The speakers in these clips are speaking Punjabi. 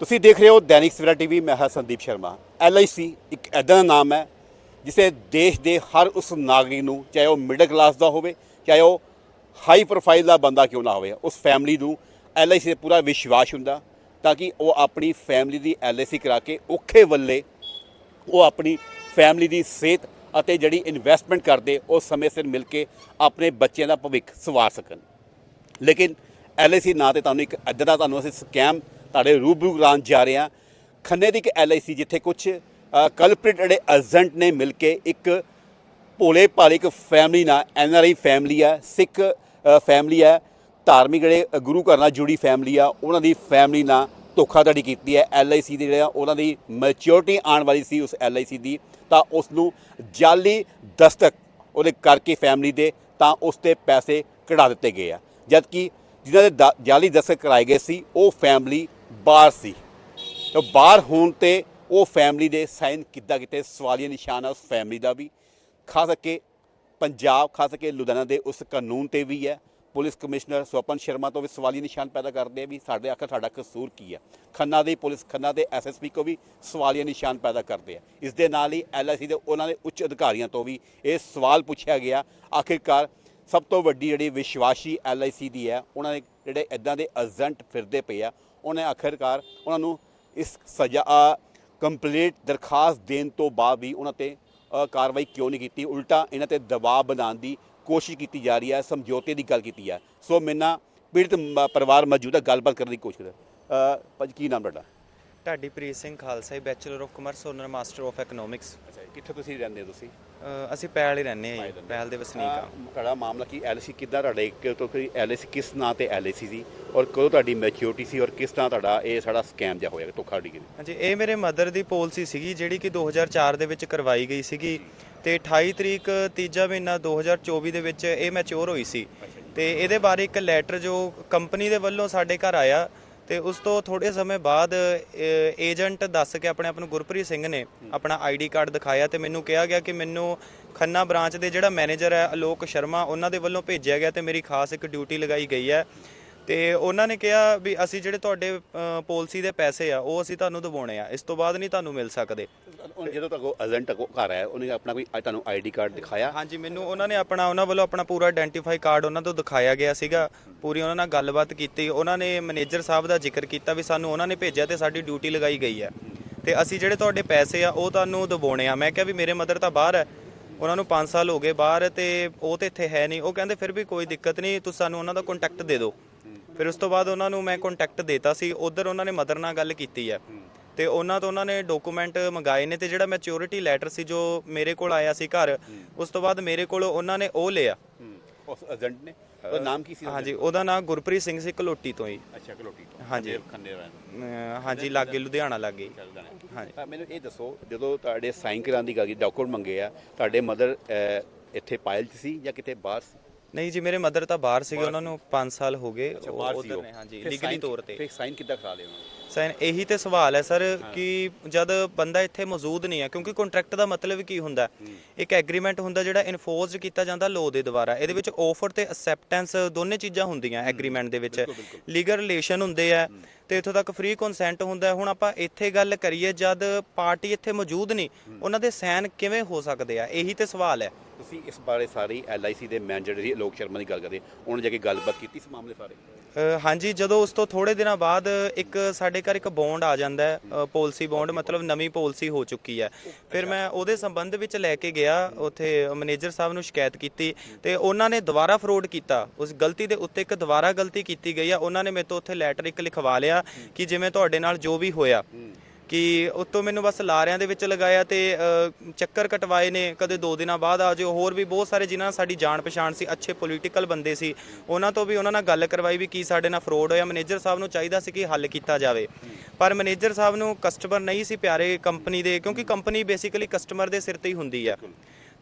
ਤੁਸੀਂ ਦੇਖ ਰਹੇ ਹੋ ਦੈਨਿਕ ਸਵੇਰਾ ਟੀਵੀ, ਮੈਂ ਹਾਂ ਸੰਦੀਪ ਸ਼ਰਮਾ। ਐਲਆਈਸੀ ਇੱਕ ਐਦਾਂ ਦਾ ਨਾਮ ਹੈ, ਜਿਸੇ ਦੇਸ਼ ਦੇ ਹਰ ਉਸ ਨਾਗਰਿਕ ਨੂੰ, ਚਾਹੇ ਉਹ ਮਿਡਲ ਕਲਾਸ ਦਾ ਹੋਵੇ, ਚਾਹੇ ਉਹ ਹਾਈ ਪ੍ਰੋਫਾਈਲ ਦਾ ਬੰਦਾ ਕਿਉਂ ਨਾ ਹੋਵੇ, ਉਸ ਫੈਮਿਲੀ ਨੂੰ ਐਲਆਈਸੀ ਤੇ ਪੂਰਾ ਵਿਸ਼ਵਾਸ ਹੁੰਦਾ, ਤਾਂ ਕਿ ਉਹ ਆਪਣੀ ਫੈਮਿਲੀ ਦੀ ਐਲਆਈਸੀ ਕਰਾ ਕੇ ਔਖੇ ਵੱਲੇ ਉਹ ਆਪਣੀ ਫੈਮਿਲੀ ਦੀ ਸਿਹਤ ਅਤੇ ਜਿਹੜੀ ਇਨਵੈਸਟਮੈਂਟ ਕਰਦੇ, ਉਹ ਸਮੇਂ ਸਿਰ ਮਿਲ ਕੇ ਆਪਣੇ ਬੱਚਿਆਂ ਦਾ ਭਵਿੱਖ ਸਵਾਰ ਸਕਣ। ਲੇਕਿਨ ਐਲਆਈਸੀ ਨਾਂ ਤੇ ਤੁਹਾਨੂੰ ਇੱਕ ਇੱਦਾਂ ਦਾ ਤੁਹਾਨੂੰ ਅਸੀਂ ਸਕੈਮ ਤੁਹਾਡੇ ਰੂਬਰੂ ਕਰਾਉਣ ਜਾ ਰਹੇ ਹਾਂ। ਖੰਨੇ ਦੀ ਇੱਕ ਐਲਆਈਸੀ ਜਿੱਥੇ ਕੁਝ ਕਲਪ੍ਰਿਟ ਜਿਹੜੇ ਏਜੰਟ ਨੇ ਮਿਲ ਕੇ ਇੱਕ ਭੋਲੇ ਭਾਲੇ ਇੱਕ ਫੈਮਿਲੀ ਨਾਲ ਐਨਆਰਆਈ ਫੈਮਿਲੀ ਆ, ਸਿੱਖ ਫੈਮਿਲੀ ਆ, ਧਾਰਮਿਕ ਜਿਹੜੇ ਗੁਰੂ ਘਰ ਨਾਲ ਜੁੜੀ ਫੈਮਿਲੀ ਆ, ਉਹਨਾਂ ਦੀ ਫੈਮਿਲੀ ਨਾਲ ਧੋਖਾਧੜੀ ਕੀਤੀ ਹੈ। ਐਲਆਈਸੀ ਦੀ ਜਿਹੜਾ, ਉਹਨਾਂ ਦੀ ਮੈਚਿਓਰਿਟੀ ਆਉਣ ਵਾਲੀ ਸੀ ਉਸ ਐਲਆਈਸੀ ਦੀ। ਤਾਂ ਉਸ ਨੂੰ ਜਾਲੀ ਦਸਤਕ ਉਹਦੇ ਕਰਕੇ ਫੈਮਿਲੀ ਦੇ, ਤਾਂ ਉਸ ਤੇ ਪੈਸੇ ਕਢਾ ਦਿੱਤੇ ਗਏ ਆ। ਜਦਕਿ ਜਿਨ੍ਹਾਂ ਦੇ ਦਾ- ਜਾਲੀ ਦਸਤਕ ਕਰਾਏ ਗਏ ਸੀ, ਉਹ ਫੈਮਿਲੀ ਬਾਹਰ ਸੀ। ਤਾਂ ਬਾਹਰ ਹੋਣ ਤੇ ਉਹ ਫੈਮਿਲੀ ਦੇ ਸਾਈਨ ਕਿੱਦਾਂ ਕਿਤੇ? ਸਵਾਲੀਆ ਨਿਸ਼ਾਨ ਆ ਉਸ ਫੈਮਿਲੀ ਦਾ ਵੀ। ਖਾਸ ਕਰਕੇ ਪੰਜਾਬ, ਖਾਸ ਕਰਕੇ ਲੁਧਿਆਣਾ ਦੇ ਉਸ ਕਾਨੂੰਨ ਤੇ ਵੀ ਹੈ। ਪੁਲਿਸ ਕਮਿਸ਼ਨਰ ਸਵਪਨ ਸ਼ਰਮਾ ਤੋਂ ਵੀ ਸਵਾਲੀ ਨਿਸ਼ਾਨ ਪੈਦਾ ਕਰਦੇ ਆ ਵੀ ਸਾਡੇ ਆਖਰ ਸਾਡਾ ਕਸੂਰ ਕੀ ਹੈ ਖੰਨਾ ਦੀ ਪੁਲਿਸ, ਖੰਨਾ ਦੇ ਐਸਐਸਪੀ ਕੋ ਵੀ ਸਵਾਲੀਆ ਨਿਸ਼ਾਨ ਪੈਦਾ ਕਰਦੇ ਆ। ਇਸ ਦੇ ਨਾਲ ਹੀ ਐਲਆਈਸੀ ਦੇ ਉਹਨਾਂ ਦੇ ਉੱਚ ਅਧਿਕਾਰੀਆਂ ਤੋਂ ਵੀ ਇਹ ਸਵਾਲ ਪੁੱਛਿਆ ਗਿਆ। ਆਖਿਰਕਾਰ ਸਭ ਤੋਂ ਵੱਡੀ ਜਿਹੜੀ ਵਿਸ਼ਵਾਸੀ ਐਲਆਈਸੀ ਦੀ ਹੈ, ਉਹਨਾਂ ਦੇ ਜਿਹੜੇ ਇਦਾਂ ਦੇ ਏਜੰਟ ਫਿਰਦੇ ਪਏ ਆ ਉਹਨੇ ਆਖਿਰਕਾਰ ਉਹਨਾਂ ਨੂੰ ਇਸ ਸਜ਼ਾ ਕੰਪਲੀਟ ਦਰਖਾਸਤ ਦੇਣ ਤੋਂ ਬਾਅਦ ਵੀ ਉਹਨਾਂ ਤੇ ਕਾਰਵਾਈ ਕਿਉਂ ਨਹੀਂ ਕੀਤੀ? ਉਲਟਾ ਇਹਨਾਂ ਤੇ ਦਬਾਅ ਬਣਾਉਣ ਦੀ ਕੋਸ਼ਿਸ਼ ਕੀਤੀ ਜਾ ਰਹੀ ਹੈ ਸਮਝੌਤੇ ਦੀ ਗੱਲ ਕੀਤੀ ਹੈ। ਸੋ ਮੇਰੇ ਨਾਲ ਪੀੜਤ ਪਰਿਵਾਰ ਮੌਜੂਦ ਹੈ ਗੱਲਬਾਤ ਕਰਨ ਦੀ ਕੋਸ਼ਿਸ਼ ਕਰ ਭਾਜੀ ਕੀ ਨਾਮ ਤੁਹਾਡਾ? Dhadi Preet Singh Khalsa bachelor of commerce honour master of economics ਅੱਛਾ ਕਿੱਥੇ ਤੁਸੀਂ ਰਹਿੰਦੇ ਹੋ ਤੁਸੀਂ? ਅਸੀਂ ਪੈਲ ਹੀ ਰਹਿੰਦੇ ਹਾਂ ਜੀ, ਪੈਲ ਦੇ ਵਸਨੀਕ ਆ ਤੁਹਾਡਾ ਮਾਮਲਾ ਕੀ? ਐਲਆਈਸੀ ਕਿੱਦਾਂ ਤੁਹਾਡੇ ਤੋਂ ਕੋਈ ਐਲਆਈਸੀ ਕਿਸ ਨਾਂ ਤੇ ਐਲਆਈਸੀ ਸੀ? ਔਰ ਕਦੋਂ ਤੁਹਾਡੀ ਮੈਚਿਓਰਿਟੀ ਸੀ? ਔਰ ਕਿਸ ਤਰ੍ਹਾਂ ਤੁਹਾਡਾ ਇਹ ਸਾਡਾ ਸਕੈਮ ਜਿਹਾ ਹੋਇਆ ਧੋਖਾਧੜੀ ਕੀਤੀ ਹਾਂਜੀ ਇਹ ਮੇਰੇ ਮਦਰ ਦੀ ਪਾਲਿਸੀ ਸੀਗੀ ਜਿਹੜੀ ਕਿ 2004 ਦੇ ਵਿੱਚ ਕਰਵਾਈ ਗਈ ਸੀਗੀ। ਤੇ 28 ਤਰੀਕ ਤੀਜਾ ਮਹੀਨਾ 2024 ਦੇ ਵਿੱਚ ਇਹ ਮੈਚੁਰ ਹੋਈ ਸੀ। ਤੇ ਇਹਦੇ ਬਾਰੇ ਇੱਕ ਲੈਟਰ ਜੋ ਕੰਪਨੀ ਦੇ ਵੱਲੋਂ ਸਾਡੇ ਘਰ ਆਇਆ ਤੇ ਉਸ ਤੋਂ ਥੋੜੇ ਸਮੇਂ ਬਾਅਦ ਏਜੰਟ ਦੱਸ ਕੇ ਆਪਣੇ ਆਪ ਨੂੰ ਗੁਰਪ੍ਰੀਤ ਸਿੰਘ ਨੇ ਆਪਣਾ ਆਈਡੀ ਕਾਰਡ ਦਿਖਾਇਆ ਤੇ ਮੈਨੂੰ ਕਿਹਾ ਗਿਆ ਕਿ ਮੈਨੂੰ ਖੰਨਾ ਬ੍ਰਾਂਚ ਦੇ ਜਿਹੜਾ ਮੈਨੇਜਰ ਹੈ ਅਲੋਕ ਸ਼ਰਮਾ, ਉਹਨਾਂ ਦੇ ਵੱਲੋਂ ਭੇਜਿਆ ਗਿਆ ਤੇ ਮੇਰੀ ਖਾਸ ਇੱਕ ਡਿਊਟੀ ਲਗਾਈ ਗਈ ਹੈ। ਤੇ ਉਹਨਾਂ ਨੇ ਕਿਹਾ ਵੀ ਅਸੀਂ ਜਿਹੜੇ ਤੁਹਾਡੇ ਪਾਲਿਸੀ ਦੇ ਪੈਸੇ ਆ ਉਹ ਅਸੀਂ ਤੁਹਾਨੂੰ ਦਿਵਾਉਣੇ ਆ। ਇਸ ਤੋਂ ਬਾਅਦ ਨਹੀਂ ਤੁਹਾਨੂੰ ਮਿਲ ਸਕਦੇ। ਹੁਣ ਜਦੋਂ ਤੱਕ ਉਹ ਏਜੰਟ ਘਰ ਆਇਆ ਉਹਨੇ ਆਪਣਾ ਕੋਈ ਤੁਹਾਨੂੰ ਆਈਡੀ ਕਾਰਡ ਦਿਖਾਇਆ। ਹਾਂਜੀ ਮੈਨੂੰ ਉਹਨਾਂ ਨੇ ਆਪਣਾ ਉਹਨਾਂ ਵੱਲੋਂ ਆਪਣਾ ਪੂਰਾ ਆਇਡੈਂਟੀਫਾਈ ਕਾਰਡ ਉਹਨਾਂ ਤੋਂ ਦਿਖਾਇਆ ਗਿਆ ਸੀਗਾ। ਪੂਰੀ ਉਹਨਾਂ ਨਾਲ ਗੱਲਬਾਤ ਕੀਤੀ। ਉਹਨਾਂ ਨੇ ਮੈਨੇਜਰ ਸਾਹਿਬ ਦਾ ਜ਼ਿਕਰ ਕੀਤਾ ਵੀ ਸਾਨੂੰ ਉਹਨਾਂ ਨੇ ਭੇਜਿਆ ਤੇ ਸਾਡੀ ਡਿਊਟੀ ਲਗਾਈ ਗਈ ਹੈ। ਤੇ ਅਸੀਂ ਜਿਹੜੇ ਤੁਹਾਡੇ ਪੈਸੇ ਆ ਉਹ ਤੁਹਾਨੂੰ ਦਿਵਾਉਣੇ ਆ। ਮੈਂ ਕਿਹਾ ਵੀ ਮੇਰੇ ਮਦਰ ਤਾਂ ਬਾਹਰ ਹੈ। ਉਹਨਾਂ ਨੂੰ 5 ਸਾਲ ਹੋ ਗਏ ਬਾਹਰ ਤੇ ਉਹ ਤੇ ਇੱਥੇ ਹੈ ਨਹੀਂ। ਉਹ ਕਹਿੰਦੇ ਫਿਰ ਵੀ ਕੋਈ ਦਿੱਕਤ ਨਹੀਂ। ਤੁਸੀਂ ਸਾਨੂੰ ਉਹਨਾਂ ਦਾ ਕੰਟੈਕਟ ਦੇ ਦਿਓ। ਫਿਰ ਉਸ ਤੋਂ ਬਾਅਦ ਉਹਨਾਂ ਨੂੰ ਮੈਂ ਕੰਟੈਕਟ ਦੇਤਾ ਸੀ ਉਧਰ ਉਹਨਾਂ ਨੇ ਮਦਰ ਨਾਲ ਗੱਲ ਕੀਤੀ ਹੈ। ਤੇ ਉਹਨਾਂ ਤੋਂ ਉਹਨਾਂ ਨੇ ਡਾਕੂਮੈਂਟ ਮੰਗਾਏ ਨੇ ਤੇ ਜਿਹੜਾ ਮੈਚਿਓਰਿਟੀ ਲੈਟਰ ਸੀ ਜੋ ਮੇਰੇ ਕੋਲ ਆਇਆ ਸੀ ਘਰ ਉਸ ਤੋਂ ਬਾਅਦ ਮੇਰੇ ਕੋਲ ਉਹਨਾਂ ਨੇ ਉਹ ਲਿਆ। ਉਸ ਏਜੰਟ ਨੇ? ਉਹਦਾ ਨਾਮ ਕੀ ਸੀ ਹਾਂਜੀ ਉਹਦਾ ਨਾਮ ਗੁਰਪ੍ਰੀਤ ਸਿੰਘ ਸੀ ਕਲੋਟੀ ਤੋਂ ਹੀ। ਅੱਛਾ ਕਲੋਟੀ ਤੋਂ। ਹਾਂਜੀ। ਖੰਨੇ- ਅਹ ਹਾਂਜੀ ਲਾਗੇ ਲੁਧਿਆਣਾ ਲਾਗੇ। ਹਾਂਜੀ। ਤਾਂ ਮੈਨੂੰ ਇਹ ਦੱਸੋ ਜਦੋਂ ਤੁਹਾਡੇ ਸਾਈਨ ਕਰਾਉਣ ਦੀ ਗੱਲ ਡਾਕੂਮੈਂਟ ਮੰਗੇ ਆ ਤੁਹਾਡੇ ਮਦਰ ਇੱਥੇ ਪਾਇਲ 'ਚ ਸੀ ਜਾਂ ਕਿਤੇ ਬਾਹਰ ਸੀ? ਨਹੀਂ ਜੀ ਮੇਰੇ ਮਦਰ ਤਾਂ ਬਾਹਰ ਸੀਗੇ ਉਹਨਾਂ ਨੂੰ 5 ਸਾਲ ਹੋ ਗਏ। ਉਧਰ। ਨੇ ਹਾਂਜੀ ਲੀਗਲੀ ਤੌਰ ਤੇ। ਫਿਰ ਸਾਈਨ ਕਿੱਦਾਂ ਕਰਾ ਲਏ ਉਹਨਾਂ ਨੇ? ਸਾਈਨ ਇਹੀ ਤੇ ਸਵਾਲ ਹੈ ਸਰ ਕਿ ਜਦ ਬੰਦਾ ਇੱਥੇ ਮੌਜੂਦ ਨਹੀਂ ਹੈ ਕਿਉਂਕਿ ਕੰਟਰੈਕਟ ਦਾ ਮਤਲਬ ਕੀ ਹੁੰਦਾ ਇੱਕ ਐਗਰੀਮੈਂਟ ਹੁੰਦਾ ਜਿਹੜਾ ਇਨਫੋਰਸਡ ਕੀਤਾ ਜਾਂਦਾ ਲੋ ਦੇ ਦੁਆਰਾ। ਇਹਦੇ ਵਿੱਚ ਆਫਰ ਤੇ ਅਸੈਪਟੈਂਸ ਦੋਨੇ ਚੀਜ਼ਾਂ ਹੁੰਦੀਆਂ ਐਗਰੀਮੈਂਟ ਦੇ ਵਿੱਚ। ਲੀਗਲ ਰਿਲੇਸ਼ਨ ਹੁੰਦੇ ਆ ਤੇ ਇਥੋਂ ਤੱਕ ਫ੍ਰੀ ਕੰਸੈਂਟ ਹੁੰਦਾ। ਹੁਣ ਆਪਾਂ ਇੱਥੇ ਗੱਲ ਕਰੀਏ ਜਦ ਪਾਰਟੀ ਇੱਥੇ ਮੌਜੂਦ ਨਹੀਂ ਉਹਨਾਂ ਦੇ ਸਾਈਨ ਕਿਵੇਂ ਹੋ ਸਕਦੇ ਆ? ਇਹੀ ਤੇ ਸਵਾਲ ਹੈ। ਤੁਸੀਂ ਇਸ ਬਾਰੇ ਸਾਰੀ ਐਲਆਈਸੀ ਦੇ ਮੈਨੇਜਰ ਦੀ ਲੋਕ ਸ਼ਰਮਾ ਦੀ ਗੱਲ ਕਰਦੇ ਉਹਨੇ ਜਾ ਕੇ ਗੱਲਬਾਤ ਕੀਤੀ ਇਸ ਮਾਮਲੇ ਬਾਰੇ? ਹਾਂਜੀ ਜਦੋਂ ਉਸ ਤੋਂ ਥੋੜੇ ਦਿਨਾਂ ਬਾਅਦ ਇੱਕ ਸਾਡੇ ਘਰ ਇੱਕ ਬੌਂਡ ਆ ਜਾਂਦਾ ਹੈ ਪਾਲਿਸੀ ਬੌਂਡ ਮਤਲਬ ਨਵੀਂ ਪਾਲਿਸੀ ਹੋ ਚੁੱਕੀ ਹੈ। ਫਿਰ ਮੈਂ ਉਹਦੇ ਸੰਬੰਧ ਵਿੱਚ ਲੈ ਕੇ ਗਿਆ ਉੱਥੇ ਮੈਨੇਜਰ ਸਾਹਿਬ ਨੂੰ ਸ਼ਿਕਾਇਤ ਕੀਤੀ ਤੇ ਉਹਨਾਂ ਨੇ ਦੁਬਾਰਾ ਫਰੋਡ ਕੀਤਾ। ਉਸ ਗਲਤੀ ਦੇ ਉੱਤੇ ਇੱਕ ਦੁਬਾਰਾ ਗਲਤੀ ਕੀਤੀ ਗਈ ਆ ਉਹਨਾਂ ਨੇ ਮੇਰੇ ਤੋਂ ਉੱਥੇ ਲੈਟਰ ਇੱਕ ਲਿਖਵਾ ਲਿਆ ਕਿ ਜਿਵੇਂ ਤੁਹਾਡੇ ਨਾਲ ਜੋ ਵੀ ਹੋਇਆ। ਕਿ ਉਤੋਂ ਮੈਨੂੰ ਬਸ ਲਾਰਿਆਂ ਦੇ ਵਿੱਚ ਲਗਾਇਆ ਤੇ ਚੱਕਰ ਕਟਵਾਏ ਨੇ। ਕਦੇ ਦੋ ਦਿਨਾਂ ਬਾਅਦ ਆ ਜਾਓ ਹੋਰ ਵੀ ਬਹੁਤ ਸਾਰੇ ਜਿਨ੍ਹਾਂ ਨਾਲ ਸਾਡੀ ਜਾਣ ਪਛਾਣ ਸੀ, ਅੱਛੇ ਪੋਲੀਟੀਕਲ ਬੰਦੇ ਸੀ। ਉਹਨਾਂ ਤੋਂ ਵੀ ਉਹਨਾਂ ਨਾਲ ਗੱਲ ਕਰਵਾਈ ਵੀ ਕੀ ਸਾਡੇ ਨਾਲ ਫਰੋਡ ਹੋਇਆ। ਮੈਨੇਜਰ ਸਾਹਿਬ ਨੂੰ ਚਾਹੀਦਾ ਸੀ ਕਿ ਹੱਲ ਕੀਤਾ ਜਾਵੇ। ਪਰ ਮੈਨੇਜਰ ਸਾਹਿਬ ਨੂੰ ਕਸਟਮਰ ਨਹੀਂ ਸੀ ਪਿਆਰੇ ਕੰਪਨੀ ਦੇ, ਕਿਉਂਕਿ ਕੰਪਨੀ ਬੇਸਿਕਲੀ ਕਸਟਮਰ ਦੇ ਸਿਰ ਤੇ ਹੀ ਹੁੰਦੀ ਆ।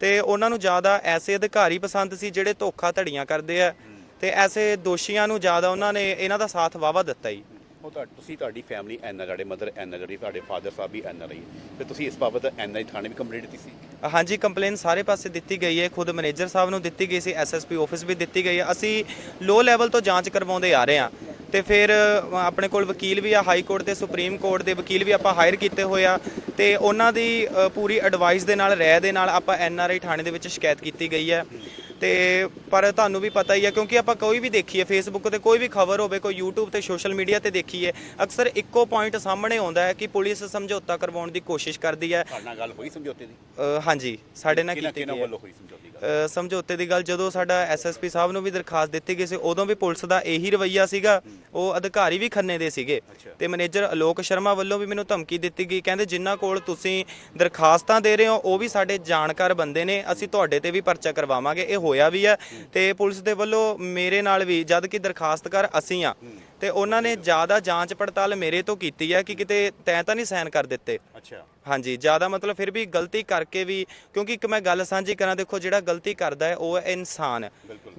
ਤੇ ਉਹਨਾਂ ਨੂੰ ਜ਼ਿਆਦਾ ਐਸੇ ਅਧਿਕਾਰੀ ਪਸੰਦ ਸੀ ਜਿਹੜੇ ਧੋਖਾ ਧੜੀਆਂ ਕਰਦੇ ਆ। ਤੇ ਐਸੇ ਦੋਸ਼ੀਆਂ ਨੂੰ ਜ਼ਿਆਦਾ ਉਹਨਾਂ ਨੇ ਇਹਨਾਂ ਦਾ ਸਾਥ ਵਾਵਾ ਦਿੱਤਾ ਹੀ ਉਹ ਤੁਹਾ- ਤੁਸੀਂ ਤੁਹਾਡੀ ਫੈਮਿਲੀ ਐਨਆਰ ਤੁਹਾਡੇ ਮਦਰ ਐਨਆਰ ਤੁਹਾਡੇ ਫਾਦਰ ਸਾਹਿਬ ਵੀ ਐਨਆਰ ਆਈ ਤੇ ਤੁਸੀਂ ਇਸ ਬਾਬਤ ਐਨਆਈ ਥਾਣੇ ਵੀ ਕੰਪਲੇਂਟ ਦਿੱਤੀ ਸੀ? ਹਾਂਜੀ ਕੰਪਲੇਨ ਸਾਰੇ ਪਾਸੇ ਦਿੱਤੀ ਗਈ ਹੈ। ਖੁਦ ਮੈਨੇਜਰ ਸਾਹਿਬ ਨੂੰ ਦਿੱਤੀ ਗਈ ਸੀ ਐਸਐਸਪੀ ਆਫਿਸ ਵੀ ਦਿੱਤੀ ਗਈ ਹੈ। ਅਸੀਂ ਲੋ ਲੈਵਲ ਤੋਂ ਜਾਂਚ ਕਰਵਾਉਂਦੇ ਆ ਰਹੇ ਹਾਂ। ਤੇ ਫਿਰ ਅ, ਆਪਣੇ ਕੋਲ ਵਕੀਲ ਵੀ ਆ ਹਾਈ ਕੋਰਟ ਤੇ ਸੁਪਰੀਮ ਕੋਰਟ ਦੇ ਵਕੀਲ ਵੀ ਆਪਾਂ ਹਾਇਰ ਕੀਤੇ ਹੋਏ ਆ। ਤੇ ਉਹਨਾਂ ਦੀ ਅ, ਪੂਰੀ ਐਡਵਾਈਸ ਦੇ ਨਾਲ ਰਹਿ ਦੇ ਨਾਲ ਆਪਾਂ ਐਨ ਆਰ ਆਈ ਥਾਣੇ ਦੇ ਵਿੱਚ ਸ਼ਿਕਾਇਤ ਕੀਤੀ ਗਈ ਹੈ। ਤੇ ਪਰ ਤੁਹਾਨੂੰ ਵੀ ਪਤਾ ਹੀ ਹੈ ਕਿਉਂਕਿ ਆਪਾਂ ਕੋਈ ਵੀ ਦੇਖੀਏ ਫੇਸਬੁੱਕ ਤੇ ਕੋਈ ਵੀ ਖਬਰ ਹੋਵੇ ਕੋਈ YouTube ਤੇ ਸੋਸ਼ਲ ਮੀਡੀਆ ਤੇ ਦੇਖੀਏ ਅਕਸਰ ਇੱਕੋ ਪੁਆਇੰਟ ਸਾਹਮਣੇ ਆਉਂਦਾ ਹੈ ਕਿ ਪੁਲਿਸ ਸਮਝੌਤਾ ਕਰਵਾਉਣ ਦੀ ਕੋਸ਼ਿਸ਼ ਕਰਦੀ ਹੈ। ਤੁਹਾਡੇ ਨਾਲ ਗੱਲ ਹੋਈ ਸਮਝੌਤੇ ਦੀ? ਅ, ਹਾਂਜੀ ਸਾਡੇ ਨਾਲ ਕੀਤੀ ਗਈ ਹੈ। ਵੱਲੋਂ ਹੋਈ ਸਮਝੌਤੇ? ਸਮਝੌਤੇ ਦੀ ਗੱਲ ਜਦੋਂ ਸਾਡਾ ਐਸਐਸਪੀ ਸਾਹਿਬ ਨੂੰ ਵੀ ਦਰਖਾਸਤ ਦਿੱਤੀ ਗਈ ਸੀ ਉਦੋਂ ਵੀ ਪੁਲਿਸ ਦਾ ਇਹੀ ਰਵੱਈਆ ਸੀਗਾ। ਉਹ ਅਧਿਕਾਰੀ ਵੀ ਖੰਨੇ ਦੇ ਸੀਗੇ। ਤੇ ਮੈਨੇਜਰ ਅਲੋਕ ਸ਼ਰਮਾ ਵੱਲੋਂ ਵੀ ਮੈਨੂੰ ਧਮਕੀ ਦਿੱਤੀ ਗਈ। ਕਹਿੰਦੇ ਜਿਨ੍ਹਾਂ ਕੋਲ ਤੁਸੀਂ ਦਰਖਾਸਤਾਂ ਦੇ ਰਹੇ ਹੋ ਉਹ ਵੀ ਸਾਡੇ ਜਾਣਕਾਰ ਬੰਦੇ ਨੇ। ਅਸੀਂ ਤੁਹਾਡੇ ਤੇ ਵੀ ਪਰਚਾ ਕਰਵਾਵਾਂਗੇ। ਇਹ ਹੋਇਆ ਵੀ ਹੈ ਤੇ ਪੁਲਿਸ ਦੇ ਵੱਲੋਂ ਮੇਰੇ ਨਾਲ ਵੀ ਜਦ ਕਿ ਦਰਖਾਸਤਕਾਰ ਅਸੀਂ ਆ। ਤੇ ਉਹਨਾਂ ਨੇ ਜ਼ਿਆਦਾ ਜਾਂਚ ਪੜਤਾਲ ਮੇਰੇ ਤੋਂ ਕੀਤੀ ਹੈ ਕਿ ਕਿਤੇ ਤੈਂ ਤਾਂ ਨਹੀਂ ਸਾਈਨ ਕਰ ਦਿੱਤੇ। ਅੱਛਾ। ਹਾਂਜੀ ਜ਼ਿਆਦਾ ਮਤਲਬ ਫਿਰ ਵੀ ਗਲਤੀ ਕਰਕੇ ਵੀ ਕਿਉਂਕਿ ਇੱਕ ਮੈਂ ਗੱਲ ਸਾਂਝੀ ਕਰਾਂ ਦੇਖੋ ਜਿਹੜਾ ਗਲਤੀ ਕਰਦਾ ਹੈ ਉਹ ਹੈ ਇਨਸਾਨ।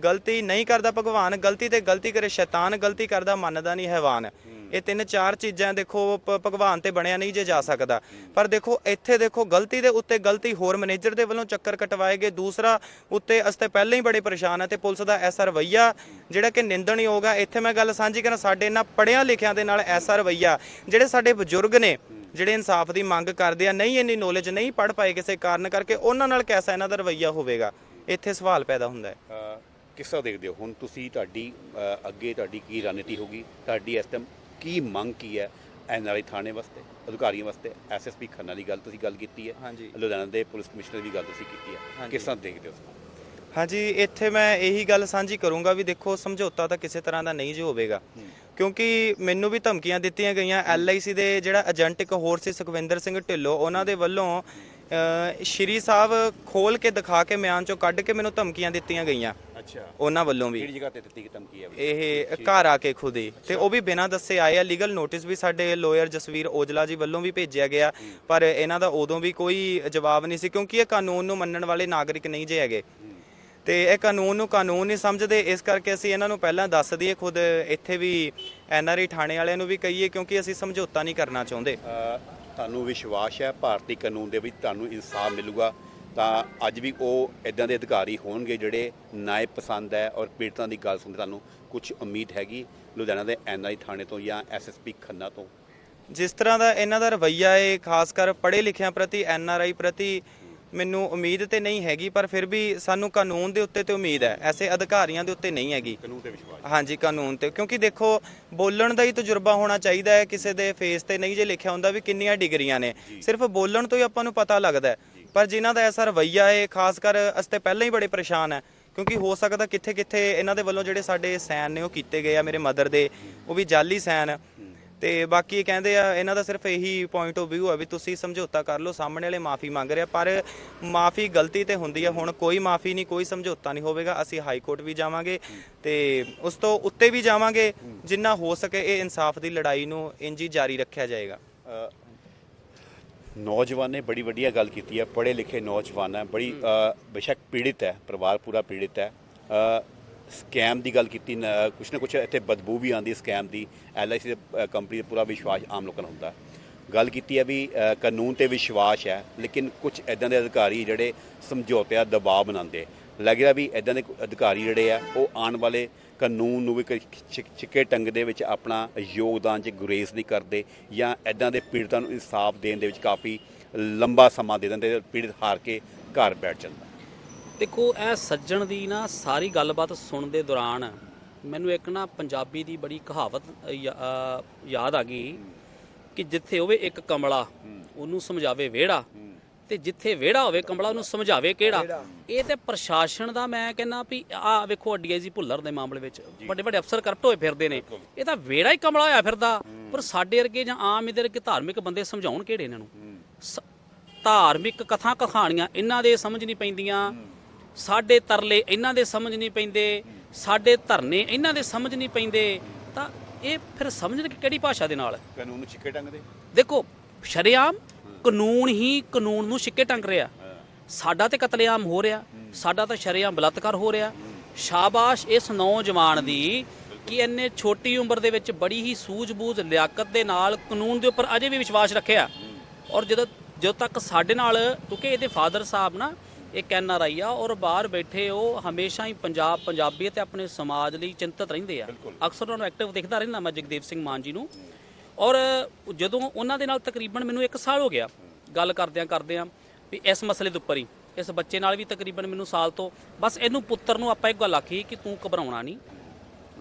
ਗਲਤੀ ਨਹੀਂ ਕਰਦਾ ਭਗਵਾਨ ਗਲਤੀ ਤੇ ਗਲਤੀ ਕਰੇ ਸ਼ੈਤਾਨ ਗਲਤੀ ਕਰਦਾ ਮੰਨਦਾ ਨਹੀਂ ਹੈਵਾਨ। ਇਹ ਤਿੰਨ ਚਾਰ ਚੀਜ਼ਾਂ ਦੇਖੋ ਭ- ਭਗਵਾਨ ਤੇ ਬਣਿਆ ਨਹੀਂ ਜੇ ਜਾ ਸਕਦਾ। ਪਰ ਦੇਖੋ ਇੱਥੇ ਦੇਖੋ ਗਲਤੀ ਦੇ ਉੱਤੇ ਗਲਤੀ ਹੋਰ ਮੈਨੇਜਰ ਦੇ ਵੱਲੋਂ ਚੱਕਰ ਕਟਵਾਏ ਗਏ। ਦੂਸਰਾ ਉੱਤੇ ਅਸਤੇ ਪਹਿਲਾਂ ਹੀ ਬੜੇ ਪਰੇਸ਼ਾਨ ਆ ਤੇ ਪੁਲਿਸ ਦਾ ਐਸਾ ਰਵੱਈਆ ਜਿਹੜਾ ਕਿ ਨਿੰਦਣਯੋਗ ਆ। ਇੱਥੇ ਮੈਂ ਗੱਲ ਸਾਂਝੀ ਕਰਾਂ ਸਾਡੇ ਇਹਨਾਂ ਪੜਿਆਂ ਲਿਖਿਆਂ ਦੇ ਨਾਲ ਐਸਾ ਰਵੱਈਆ ਜਿਹੜੇ ਸਾਡੇ ਬਜ਼ੁਰਗ ਨੇ ਜਿਹੜੇ ਇਨਸਾਫ ਦੀ ਮੰਗ ਕਰਦੇ ਆ ਨਹੀਂ ਇੰਨੀ ਨੌਲੇਜ ਨਹੀਂ ਪੜ ਪਾਏ ਕਿਸੇ ਕਾਰਨ ਕਰਕੇ ਉਹਨਾਂ ਨਾਲ ਕੈਸਾ ਇਹਨਾਂ ਦਾ ਰਵੱਈਆ ਹੋਵੇਗਾ? ਇੱਥੇ ਸਵਾਲ ਪੈਦਾ ਹੁੰਦਾ ਹੈ। ਅ, ਕਿਸ ਤਰ੍ਹਾਂ ਦੇਖਦੇ ਹੋ? ਹੁਣ ਤੁਸੀਂ ਤੁਹਾਡੀ ਅ, ਅੱਗੇ ਤੁਹਾਡੀ ਕੀ ਰਣਨੀਤੀ ਹੋਗੀ ਤੁਹਾਡੀ ਇਸ ਟਾਈਮ ਕੀ ਮੰਗ ਕੀ ਹੈ ਐਨਆਰਆਈ ਥਾਣੇ ਵਾਸਤੇ ਅਧਿਕਾਰੀਆਂ ਵਾਸਤੇ ਐਸਐਸਪੀ ਖੰਨਾ ਦੀ ਗੱਲ ਤੁਸੀਂ ਗੱਲ ਕੀਤੀ ਹੈ ਹਾਂਜੀ। ਲੁਧਿਆਣਾ ਦੇ ਪੁਲਿਸ ਕਮਿਸ਼ਨਰ ਦੀ ਗੱਲ ਤੁਸੀਂ ਕੀਤੀ ਹੈ ਹਾਂਜੀ। ਕਿਸ ਤਰ੍ਹਾਂ ਦੇਖਦੇ ਹੋ ਹਾਂਜੀ ਇੱਥੇ ਮੈਂ ਇਹੀ ਗੱਲ ਸਾਂਝੀ ਕਰੂੰਗਾ ਵੀ ਦੇਖੋ ਸਮਝੌਤਾ ਤਾਂ ਕਿਸੇ ਤਰ੍ਹਾਂ ਦਾ ਨਹੀਂ ਜੋ ਹੋਵੇਗਾ ਕਿਉਂਕਿ ਮੈਨੂੰ ਵੀ ਧਮਕੀਆਂ ਦਿੱਤੀਆਂ ਗਈਆਂ ਐਲਆਈਸੀ ਦੇ ਜਿਹੜਾ ਏਜੰਟ ਇੱਕ ਹੋਰ ਸੀ ਸੁਖਵਿੰਦਰ ਸਿੰਘ ਢਿੱਲੋਂ ਉਹਨਾਂ ਦੇ ਵੱਲੋਂ ਸ਼੍ਰੀ ਸਾਹਿਬ ਖੋਲ ਕੇ ਦਿਖਾ ਕੇ ਮਿਆਨ ਚੋਂ ਕੱਢ ਕੇ ਮੈਨੂੰ ਧਮਕੀਆਂ ਦਿੱਤੀਆਂ ਗਈਆਂ। ਅੱਛਾ। ਉਹਨਾਂ ਵੱਲੋਂ ਵੀ। ਕਿਹੜੀ ਜਗ੍ਹਾ ਤੇ ਦਿੱਤੀ ਗਈ ਧਮਕੀ ਹੈ? ਇਹ ਘਰ ਆ ਕੇ ਖੁਦ ਹੀ। ਤੇ ਉਹ ਵੀ ਬਿਨਾਂ ਦੱਸੇ ਆਏ ਆ। ਲੀਗਲ ਨੋਟਿਸ ਵੀ ਸਾਡੇ ਲਾਇਰ ਜਸਵੀਰ ਔਜਲਾ ਜੀ ਵੱਲੋਂ ਵੀ ਭੇਜਿਆ ਗਿਆ। ਪਰ ਇਹਨਾਂ ਦਾ ਉਦੋਂ ਵੀ ਕੋਈ ਜਵਾਬ ਨਹੀਂ ਸੀ ਕਿਉਂਕਿ ਇਹ ਕਾਨੂੰਨ ਨੂੰ ਮੰਨਣ ਵਾਲੇ ਨਾਗਰਿਕ ਨਹੀਂ ਜੇ ਹੈਗੇ। ਤੇ ਇਹ ਕਾਨੂੰਨ ਨੂੰ ਕਾਨੂੰਨ ਨਹੀਂ ਸਮਝਦੇ। ਇਸ ਕਰਕੇ ਅਸੀਂ ਇਹਨਾਂ ਨੂੰ ਪਹਿਲਾਂ ਦੱਸ ਦਈਏ ਖੁਦ ਇੱਥੇ ਵੀ ਐਨਆਰਆਈ ਥਾਣੇ ਵਾਲਿਆਂ ਨੂੰ ਵੀ ਕਹੀਏ ਕਿਉਂਕਿ ਅਸੀਂ ਸਮਝੌਤਾ ਨਹੀਂ ਕਰਨਾ ਚਾਹੁੰਦੇ। ਤੁਹਾਨੂੰ ਵਿਸ਼ਵਾਸ ਹੈ, ਭਾਰਤੀ ਕਾਨੂੰਨ ਦੇ ਵਿੱਚ ਤੁਹਾਨੂੰ ਇਨਸਾਫ ਮਿਲੂਗਾ, ਤਾਂ ਅੱਜ ਵੀ ਉਹ ਇਦਾਂ ਦੇ ਅਧਿਕਾਰੀ ਹੋਣਗੇ ਜਿਹੜੇ ਨਾਇਬ ਪਸੰਦ ਹੈ ਔਰ ਪੀੜਤਾਂ ਦੀ ਗੱਲ ਸੁਣ ਤੁਹਾਨੂੰ ਕੁਝ ਉਮੀਦ ਹੈਗੀ ਲੁਧਿਆਣਾ ਦੇ ਐਨਆਈ ਥਾਣੇ ਤੋਂ ਜਾਂ ਐਸਐਸਪੀ ਖੰਨਾ ਤੋਂ? ਜਿਸ ਤਰ੍ਹਾਂ ਦਾ ਇਹਨਾਂ ਦਾ ਰਵੱਈਆ ਏ ਖਾਸ ਕਰ ਪੜ੍ਹੇ ਲਿਖਿਆਂ ਪ੍ਰਤੀ ਐਨਆਰਆਈ ਪ੍ਰਤੀ ਮੈਨੂੰ ਉਮੀਦ ਤੇ ਨਹੀਂ ਹੈਗੀ ਪਰ ਫਿਰ ਵੀ ਸਾਨੂੰ ਕਾਨੂੰਨ ਦੇ ਉੱਤੇ ਤੇ ਉਮੀਦ ਹੈ। ਐਸੇ ਅਧਿਕਾਰੀਆਂ ਦੇ ਉੱਤੇ ਨਹੀਂ ਹੈਗੀ। ਕਾਨੂੰਨ ਤੇ ਵਿਸ਼ਵਾਸ। ਹਾਂਜੀ ਕਾਨੂੰਨ ਤੇ। ਕਿਉਂਕਿ ਦੇਖੋ ਬੋਲਣ ਦਾ ਹੀ ਤਜਰਬਾ ਹੋਣਾ ਚਾਹੀਦਾ ਹੈ ਕਿਸੇ ਦੇ ਫੇਸ ਤੇ ਨਹੀਂ ਜੇ ਲਿਖਿਆ ਹੁੰਦਾ ਵੀ ਕਿੰਨੀਆਂ ਡਿਗਰੀਆਂ ਨੇ। ਸਿਰਫ ਬੋਲਣ ਤੋਂ ਹੀ ਆਪਾਂ ਨੂੰ ਪਤਾ ਲੱਗਦਾ ਹੈ। ਪਰ ਜਿਨ੍ਹਾਂ ਦਾ ਐਸਾ ਰਵੱਈਆ ਹੈ ਖਾਸ ਕਰ ਅਸਤੇ ਪਹਿਲਾਂ ਹੀ ਬੜੇ ਪਰੇਸ਼ਾਨ ਹੈ। ਕਿਉਂਕਿ ਹੋ ਸਕਦਾ ਕਿੱਥੇ ਕਿੱਥੇ ਇਹਨਾਂ ਦੇ ਵੱਲੋਂ ਜਿਹੜੇ ਸਾਡੇ ਸਾਈਨ ਨੇ ਉਹ ਕੀਤੇ ਗਏ ਆ ਮੇਰੇ ਮਦਰ ਦੇ ਉਹ ਵੀ ਜਾਲੀ ਸਾਈਨ ਤੇ ਬਾਕੀ ਕਹਿੰਦੇ ਆ, ਇਹਨਾਂ ਦਾ ਸਿਰਫ ਇਹੀ ਪੁਆਇੰਟ ਆਫ ਵਿਊ ਆ ਵੀ ਤੁਸੀਂ ਸਮਝੌਤਾ ਕਰ ਲਓ, ਸਾਹਮਣੇ ਵਾਲੇ ਮਾਫੀ ਮੰਗ ਰਿਹਾ ਪਰ ਮਾਫੀ ਗਲਤੀ ਤੇ ਹੁੰਦੀ ਹੈ ਹੁਣ ਕੋਈ ਮਾਫੀ ਨਹੀਂ, ਕੋਈ ਸਮਝੌਤਾ ਨਹੀਂ ਹੋਵੇਗਾ, ਅਸੀਂ ਹਾਈ ਕੋਰਟ ਵੀ ਜਾਵਾਂਗੇ ਤੇ ਉਸ ਤੋਂ ਉੱਤੇ ਵੀ ਜਾਵਾਂਗੇ, ਜਿੰਨਾ ਹੋ ਸਕੇ ਇਹ ਇਨਸਾਫ ਦੀ ਲੜਾਈ ਨੂੰ ਇੰਜ ਹੀ ਜਾਰੀ ਰੱਖਿਆ ਜਾਏਗਾ। ਨੌਜਵਾਨ ਨੇ ਬੜੀ ਵਧੀਆ ਗੱਲ ਕੀਤੀ ਹੈ ਪੜ੍ਹੇ ਲਿਖੇ ਨੌਜਵਾਨ ਹੈ ਬੜੀ ਬੇਸ਼ੱਕ ਪੀੜਿਤ ਹੈ, ਪਰਿਵਾਰ ਪੂਰਾ ਪੀੜਿਤ ਹੈ। ਸਕੈਮ ਦੀ ਗੱਲ ਕੀਤੀ, ਨ- ਕੁਛ ਨਾ ਕੁਛ ਇੱਥੇ ਬਦਬੂ ਵੀ ਆਉਂਦੀ ਸਕੈਮ ਦੀ, ਐਲਆਈਸੀ ਦੇ ਕੰਪਨੀ ਦਾ ਪੂਰਾ ਵਿਸ਼ਵਾਸ ਆਮ ਲੋਕਾਂ ਨੂੰ ਹੁੰਦਾ। ਗੱਲ ਕੀਤੀ ਹੈ ਵੀ ਕਾਨੂੰਨ ਤੇ ਵਿਸ਼ਵਾਸ ਹੈ, ਲੇਕਿਨ ਕੁਝ ਇਦਾਂ ਦੇ ਅਧਿਕਾਰੀ ਜਿਹੜੇ ਸਮਝੌਤਿਆਂ ਦਬਾਅ ਬਣਾਉਂਦੇ। ਲੱਗ ਰਿਹਾ ਵੀ ਇਦਾਂ ਦੇ ਅਧਿਕਾਰੀ ਜਿਹੜੇ ਆ, ਉਹ ਆਉਣ ਵਾਲੇ ਕਾਨੂੰਨ ਨੂੰ ਵੀ ਕ- ਛਿ- ਟੰਗ ਦੇ ਵਿੱਚ ਆਪਣਾ ਯੋਗਦਾਨ 'ਚ ਗੁਰੇਜ਼ ਨਹੀਂ ਕਰਦੇ ਜਾਂ ਇਦਾਂ ਦੇ ਪੀੜਤਾਂ ਨੂੰ ਇਨਸਾਫ ਦੇਣ ਦੇ ਵਿੱਚ ਕਾਫੀ ਲੰਬਾ ਸਮਾਂ ਦੇ ਦਿੰਦੇ, ਪੀੜਤ ਹਾਰ ਕੇ ਘਰ ਬੈਠ ਜਾਂਦਾ। ਦੇਖੋ ਇਹ ਸੱਜਣ ਦੀ ਨਾ ਸਾਰੀ ਗੱਲਬਾਤ ਸੁਣਨ ਦੇ ਦੌਰਾਨ ਮੈਨੂੰ ਇੱਕ ਨਾ ਪੰਜਾਬੀ ਦੀ ਬੜੀ ਕਹਾਵਤ ਯਾਦ ਆ ਗਈ ਕਿ ਜਿੱਥੇ ਹੋਵੇ ਇੱਕ ਕਮਲਾ ਉਹਨੂੰ ਸਮਝਾਵੇ ਵਿਹੜਾ ਤੇ ਜਿੱਥੇ ਵਿਹੜਾ ਹੋਵੇ ਕਮਲਾ ਉਹਨੂੰ ਸਮਝਾਵੇ ਕਿਹੜਾ? ਇਹ ਤੇ ਪ੍ਰਸ਼ਾਸਨ ਦਾ ਮੈਂ ਕਹਿੰਨਾ ਵੀ ਆ ਵੇਖੋ ਡੀਆਈਜੀ ਭੁੱਲਰ ਦੇ ਮਾਮਲੇ ਵਿੱਚ ਵੱਡੇ ਵੱਡੇ ਅਫਸਰ ਕਰਪਟ ਹੋਏ ਫਿਰਦੇ ਨੇ। ਇਹ ਤਾਂ ਵਿਹੜਾ ਹੀ ਕਮਲਾ ਹੋਇਆ ਫਿਰਦਾ। ਪਰ ਸਾਡੇ ਵਰਗੇ ਜਾਂ ਆਮ ਇਹਦੇ ਵਰਗੇ ਧਾਰਮਿਕ ਬੰਦੇ ਸਮਝਾਉਣ ਕਿਹੜੇ ਇਹਨਾਂ? ਨੂੰ ਧਾਰਮਿਕ ਕਥਾ ਕਹਾਣੀਆਂ ਇਹਨਾਂ ਦੇ ਸਮਝ ਨਹੀਂ ਪੈਂਦੀਆਂ। ਸਾਡੇ ਤਰਲੇ ਇਹਨਾਂ ਦੇ ਸਮਝ ਨਹੀਂ ਪੈਂਦੇ ਸਾਡੇ ਧਰਨੇ ਇਹਨਾਂ ਦੇ ਸਮਝ ਨਹੀਂ ਪੈਂਦੇ ਤਾਂ ਇਹ ਫਿਰ ਸਮਝਣ ਕਿ ਕਿਹੜੀ ਭਾਸ਼ਾ ਦੇ ਨਾਲ? ਕਾਨੂੰਨ ਨੂੰ ਛਿੱਕੇ ਟੰਗਦੇ? ਦੇਖੋ ਸ਼ਰੇਆਮ ਕਾਨੂੰਨ ਹੀ ਕਾਨੂੰਨ ਨੂੰ ਛਿੱਕੇ ਟੰਗ ਰਿਹਾ। ਸਾਡਾ ਤੇ ਕਤਲੇਆਮ ਹੋ ਰਿਹਾ ਸਾਡਾ ਤਾਂ ਸ਼ਰੇਆਮ ਬਲਾਤਕਾਰ ਹੋ ਰਿਹਾ। ਸ਼ਾਬਾਸ਼ ਇਸ ਨੌਜਵਾਨ ਦੀ ਕਿ ਇੰਨੇ ਛੋਟੀ ਉਮਰ ਦੇ ਵਿੱਚ ਬੜੀ ਹੀ ਸੂਝ-ਬੂਝ ਲਿਆਕਤ ਦੇ ਨਾਲ ਕਾਨੂੰਨ ਦੇ ਉੱਪਰ ਅਜੇ ਵੀ ਵਿਸ਼ਵਾਸ ਰੱਖਿਆ। ਔਰ ਜਦੋਂ ਜਦੋਂ ਤੱਕ ਸਾਡੇ ਨਾਲ ਕਿਉਂਕਿ ਇਹਦੇ ਫਾਦਰ ਸਾਹਿਬ ਨਾ ਇੱਕ ਐਨ ਆਰ ਆਈ ਆ ਔਰ ਬਾਹਰ ਬੈਠੇ ਉਹ ਹਮੇਸ਼ਾ ਹੀ ਪੰਜਾਬ ਪੰਜਾਬੀ ਤੇ ਆਪਣੇ ਸਮਾਜ ਲਈ ਚਿੰਤਤ ਰਹਿੰਦੇ ਆ। ਅਕਸਰ ਉਹਨਾਂ ਨੂੰ ਐਕਟਿਵ ਦਿਖਦਾ ਰਹਿੰਦਾ ਮੈਂ ਜਗਦੇਵ ਸਿੰਘ ਮਾਨ ਜੀ ਨੂੰ। ਔਰ ਜਦੋਂ ਉਹਨਾਂ ਦੇ ਨਾਲ ਤਕਰੀਬਨ ਮੈਨੂੰ 1 ਸਾਲ ਹੋ ਗਿਆ ਗੱਲ ਕਰਦਿਆਂ ਕਰਦਿਆਂ ਵੀ ਇਸ ਮਸਲੇ ਦੇ ਉੱਪਰ ਹੀ ਇਸ ਬੱਚੇ ਨਾਲ ਵੀ ਤਕਰੀਬਨ ਮੈਨੂੰ ਸਾਲ ਤੋਂ ਬਸ ਇਹਨੂੰ ਪੁੱਤਰ ਨੂੰ ਆਪਾਂ ਇੱਕ ਗੱਲ ਆਖੀ ਕਿ ਤੂੰ ਘਬਰਾਉਣਾ ਨਹੀਂ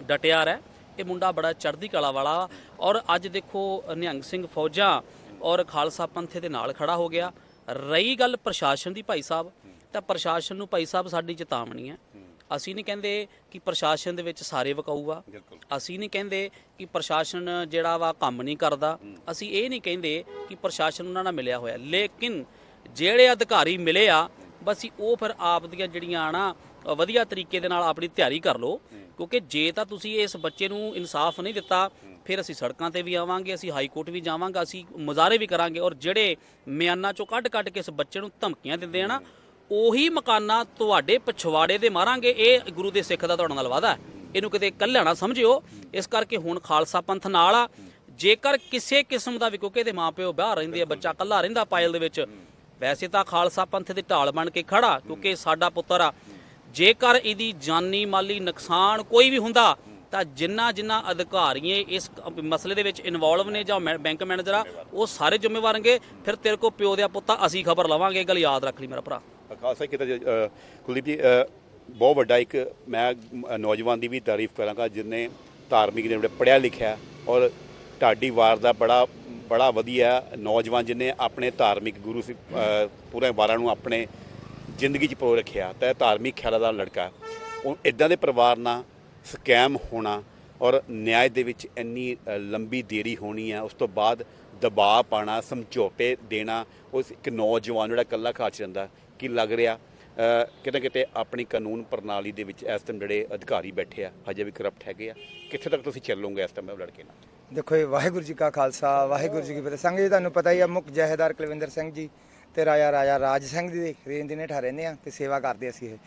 ਡਟਿਆ ਰਹਿ ਇਹ ਮੁੰਡਾ ਬੜਾ ਚੜ੍ਹਦੀ ਕਲਾ ਵਾਲਾ ਔਰ ਅੱਜ ਦੇਖੋ ਨਿਹੰਗ ਸਿੰਘ ਫੌਜਾਂ ਔਰ ਖਾਲਸਾ ਪੰਥੇ ਦੇ ਨਾਲ ਖੜਾ ਹੋ ਗਿਆ। ਰਹੀ ਗੱਲ ਪ੍ਰਸ਼ਾਸਨ ਦੀ ਭਾਈ ਸਾਹਿਬ ਤਾਂ ਪ੍ਰਸ਼ਾਸਨ ਨੂੰ ਭਾਈ ਸਾਹਿਬ ਸਾਡੀ ਚੇਤਾਵਨੀ ਹੈ। ਅਸੀਂ ਨਹੀਂ ਕਹਿੰਦੇ ਕਿ ਪ੍ਰਸ਼ਾਸਨ ਦੇ ਵਿੱਚ ਸਾਰੇ ਵਕਾਊ ਆ ਅਸੀਂ ਨਹੀਂ ਕਹਿੰਦੇ ਕਿ ਪ੍ਰਸ਼ਾਸਨ ਜਿਹੜਾ ਵਾ ਕੰਮ ਨਹੀਂ ਕਰਦਾ। ਅਸੀਂ ਇਹ ਨਹੀਂ ਕਹਿੰਦੇ ਕਿ ਪ੍ਰਸ਼ਾਸਨ ਉਹਨਾਂ ਨਾਲ ਮਿਲਿਆ ਹੋਇਆ। ਲੇਕਿਨ ਜਿਹੜੇ ਅਧਿਕਾਰੀ ਮਿਲੇ ਆ ਬਸ ਉਹ ਫਿਰ ਆਪ ਦੀਆਂ ਜਿਹੜੀਆਂ ਨਾ ਵਧੀਆ ਤਰੀਕੇ ਦੇ ਨਾਲ ਆਪਣੀ ਤਿਆਰੀ ਕਰ ਲਓ। ਕਿਉਂਕਿ ਜੇ ਤਾਂ ਤੁਸੀਂ ਇਸ ਬੱਚੇ ਨੂੰ ਇਨਸਾਫ ਨਹੀਂ ਦਿੱਤਾ ਫਿਰ ਅਸੀਂ ਸੜਕਾਂ ਤੇ ਵੀ ਆਵਾਂਗੇ ਅਸੀਂ ਹਾਈ ਕੋਰਟ ਵੀ ਜਾਵਾਂਗੇ ਅਸੀਂ ਮੁਜ਼ਾਹਰੇ ਵੀ ਕਰਾਂਗੇ। ਔਰ ਜਿਹੜੇ ਮਿਆਨਾਂ ਚੋਂ ਕੱਢ ਕੱਢ ਕੇ ਇਸ ਬੱਚੇ ਨੂੰ ਧਮਕੀਆਂ ਦਿੰਦੇ ਆ ਨਾ ਉਹੀ ਮਕਾਨਾਂ ਤੁਹਾਡੇ ਪਿਛਵਾੜੇ ਦੇ ਮਾਰਾਂਗੇ। ਇਹ ਗੁਰੂ ਦੇ ਸਿੱਖ ਦਾ ਤੁਹਾਡੇ ਨਾਲ ਵਾਦਾ ਇਹਨੂੰ ਕਿਤੇ ਕੱਲਿਆ ਨਾ ਸਮਝਿਓ। ਇਸ ਕਰਕੇ ਹੁਣ ਖਾਲਸਾ ਪੰਥ ਨਾਲ ਆ। ਜੇਕਰ ਕਿਸੇ ਕਿਸਮ ਦਾ ਵੀ ਕਿਉਂਕਿ ਇਹਦੇ ਮਾਪਿਓ ਬਾਹਰ ਰਹਿੰਦੇ ਆ, ਬੱਚਾ ਕੱਲਾ ਰਹਿੰਦਾ ਪਾਇਲ ਦੇ ਵਿੱਚ, ਵੈਸੇ ਤਾਂ ਖਾਲਸਾ ਪੰਥ ਦੀ ਢਾਲ ਬਣ ਕੇ ਖੜਾ ਕਿਉਂਕਿ ਸਾਡਾ ਪੁੱਤਰ ਆ। ਜੇਕਰ ਇਹਦੀ ਜਾਨੀ ਮਾਲੀ ਨੁਕਸਾਨ ਕੋਈ ਵੀ ਹੁੰਦਾ, ਤਾਂ ਜਿੰਨਾ ਜਿੰਨਾ ਅਧਿਕਾਰੀਏ ਇਸ ਮਸਲੇ ਦੇ ਵਿੱਚ ਇਨਵੋਲਵ ਨੇ ਜਾਂ ਮੈਂ- ਬੈਂਕ ਮੈਨੇਜਰ ਆ, ਉਹ ਸਾਰੇ ਜ਼ਿੰਮੇਵਾਰਗੇ ਫਿਰ ਤੇਰੇ ਕੋ ਪਿਓ ਦੇ ਪੁੱਤਾ ਅਸੀਂ ਖਬਰ ਲਵਾਂਗੇ। ਇਹ ਗੱਲ ਯਾਦ ਰੱਖ ਲਈ ਮੇਰਾ ਭਰਾ। ਖਾਲਸਾ ਕੀਤਾ ਕੁਲਦੀਪ ਜੀ ਬਹੁਤ ਵੱਡਾ ਇੱਕ ਮੈਂ ਨੌਜਵਾਨ ਦੀ ਵੀ ਤਾਰੀਫ ਕਰਾਂਗਾ ਜਿਨੇ ਧਾਰਮਿਕ ਨੇ ਵਿੱਚ ਪੜਿਆ ਲਿਖਿਆ ਔਰ ਢਾਡੀ ਵਾਰ ਦਾ ਬੜਾ ਬੜਾ ਵਧੀਆ ਨੌਜਵਾਨ ਜਿਨੇ ਆਪਣੇ ਧਾਰਮਿਕ ਗੁਰੂ ਸੀ ਪੂਰੇ ਵਾਰਾਂ ਨੂੰ ਆਪਣੇ ਜ਼ਿੰਦਗੀ 'ਚ ਪਰੋ ਰੱਖਿਆ, ਤਾਂ ਇਹ ਧਾਰਮਿਕ ਖਿਆਲਾਂ ਦਾ ਲੜਕਾ ਉਹ ਇਦਾਂ ਦੇ ਪਰਿਵਾਰ ਨਾਲ ਸਕੈਮ ਹੋਣਾ ਔਰ ਨਿਆਂ ਦੇ ਵਿੱਚ ਇੰਨੀ ਲੰਬੀ ਦੇਰੀ ਹੋਣੀ ਹੈ, ਉਸ ਤੋਂ ਬਾਅਦ ਦਬਾਅ ਪਾਣਾ ਸਮਝੌਤੇ ਦੇਣਾ, ਉਸ ਇੱਕ ਨੌਜਵਾਨ ਜਿਹੜਾ ਇਕੱਲਾ ਘਰ ਜਾਂਦਾ ਕੀ ਲੱਗ ਰਿਹਾ? ਅ, ਕਿਤੇ ਕਿਤੇ ਆਪਣੀ ਕਾਨੂੰਨ ਪ੍ਰਣਾਲੀ ਦੇ ਵਿੱਚ ਇਸ ਟਾਈਮ ਜਿਹੜੇ ਅਧਿਕਾਰੀ ਬੈਠੇ ਆ ਹਜੇ ਵੀ ਕਰਪਟ ਹੈਗੇ ਆ। ਕਿੱਥੇ ਤੱਕ ਤੁਸੀਂ ਚੱਲੋਗੇ ਇਸ ਟਾਈਮ ਲੜਕੇ ਨਾਲ? ਦੇਖੋ ਇਹ ਵਾਹਿਗੁਰੂ ਜੀ ਕਾ ਖਾਲਸਾ ਵਾਹਿਗੁਰੂ ਜੀ ਕੀ ਫਤਿਹ। ਸੰਗ ਜੀ ਤੁਹਾਨੂੰ ਪਤਾ ਹੀ ਆ ਮੁੱਖ ਜਹੇਦਾਰ ਕੁਲਵਿੰਦਰ ਸਿੰਘ ਜੀ ਤੇ ਰਾਜਾ ਰਾਜਾ ਰਾਜ ਸਿੰਘ ਜੀ ਦੇ ਰੇਂਜ ਦੇ ਨੇਠਾ ਰਹਿੰਦੇ ਆ ਤੇ ਸੇਵਾ ਕਰਦੇ ਅਸੀਂ ਇਹ।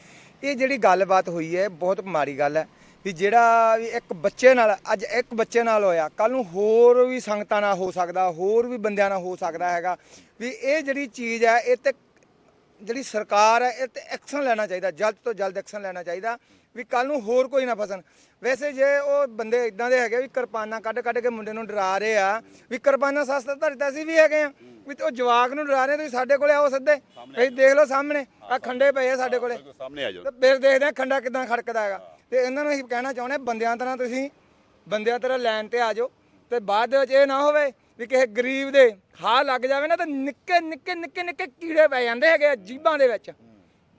ਇਹ ਜਿਹੜੀ ਗੱਲਬਾਤ ਹੋਈ ਹੈ ਬਹੁਤ ਮਾੜੀ ਗੱਲ ਹੈ ਵੀ ਜਿਹੜਾ ਵੀ ਇੱਕ ਬੱਚੇ ਨਾਲ ਅੱਜ ਇੱਕ ਬੱਚੇ ਨਾਲ ਹੋਇਆ ਕੱਲ ਨੂੰ ਹੋਰ ਵੀ ਸੰਗਤਾਂ ਨਾਲ ਹੋ ਸਕਦਾ ਹੋਰ ਵੀ ਬੰਦਿਆਂ ਨਾਲ ਹੋ ਸਕਦਾ ਹੈਗਾ। ਵੀ ਇਹ ਜਿਹੜੀ ਚੀਜ਼ ਹੈ ਇਹ ਤੇ ਜਿਹੜੀ ਸਰਕਾਰ ਹੈ ਇਹ ਤੇ ਐਕਸ਼ਨ ਲੈਣਾ ਚਾਹੀਦਾ ਜਲਦ ਤੋਂ ਜਲਦ ਐਕਸ਼ਨ ਲੈਣਾ ਚਾਹੀਦਾ ਵੀ ਕੱਲ ਨੂੰ ਹੋਰ ਕੋਈ ਨਾ ਫਸਣ। ਵੈਸੇ ਜੇ ਉਹ ਬੰਦੇ ਇਦਾਂ ਦੇ ਹੈਗੇ ਵੀ ਕਿਰਪਾਨਾਂ ਕੱਢ ਕੱਢ ਕੇ ਮੁੰਡੇ ਨੂੰ ਡਰਾ ਰਹੇ ਆ ਵੀ ਕਿਰਪਾਨਾਂ ਸਸਤਾ ਧਰਤਾ ਸੀ ਵੀ ਹੈਗੇ ਆ ਵੀ ਉਹ ਜਵਾਕ ਨੂੰ ਡਰਾ ਰਹੇ ਤੁਸੀਂ ਸਾਡੇ ਕੋਲੇ ਆਓ ਸਿੱਧੇ। ਅਸੀਂ ਦੇਖ ਲਓ ਸਾਹਮਣੇ ਆ ਖੰਡੇ ਪਏ ਆ ਸਾਡੇ ਕੋਲੇ। ਸਾਹਮਣੇ ਆ ਜਾਓ ਤੇ ਫਿਰ ਦੇਖਦੇ ਆ ਖੰਡਾ ਕਿਦਾਂ ਖੜਕਦਾ ਹੈਗਾ। ਤੇ ਇਹਨਾਂ ਨੂੰ ਅਸੀਂ ਕਹਿਣਾ ਚਾਹੁੰਦੇ ਬੰਦਿਆਂ ਤਰ੍ਹਾਂ ਤੁਸੀਂ ਬੰਦਿਆਂ ਤਰ੍ਹਾਂ ਲਾਈਨ ਤੇ ਆ ਜਾਓ ਤੇ ਬਾਅਦ ਦੇ ਵਿੱਚ ਇਹ ਨਾ ਹੋਵੇ ਵੀ ਕਿਸੇ ਗਰੀਬ ਦੇ ਖਾ ਲੱਗ ਜਾਵੇ ਨਾ ਤਾਂ ਨਿੱਕੇ ਨਿੱਕੇ ਨਿੱਕੇ ਨਿੱਕੇ ਕੀੜੇ ਪੈ ਜਾਂਦੇ ਹੈਗੇ ਆ ਜੀਭਾਂ ਦੇ ਵਿੱਚ।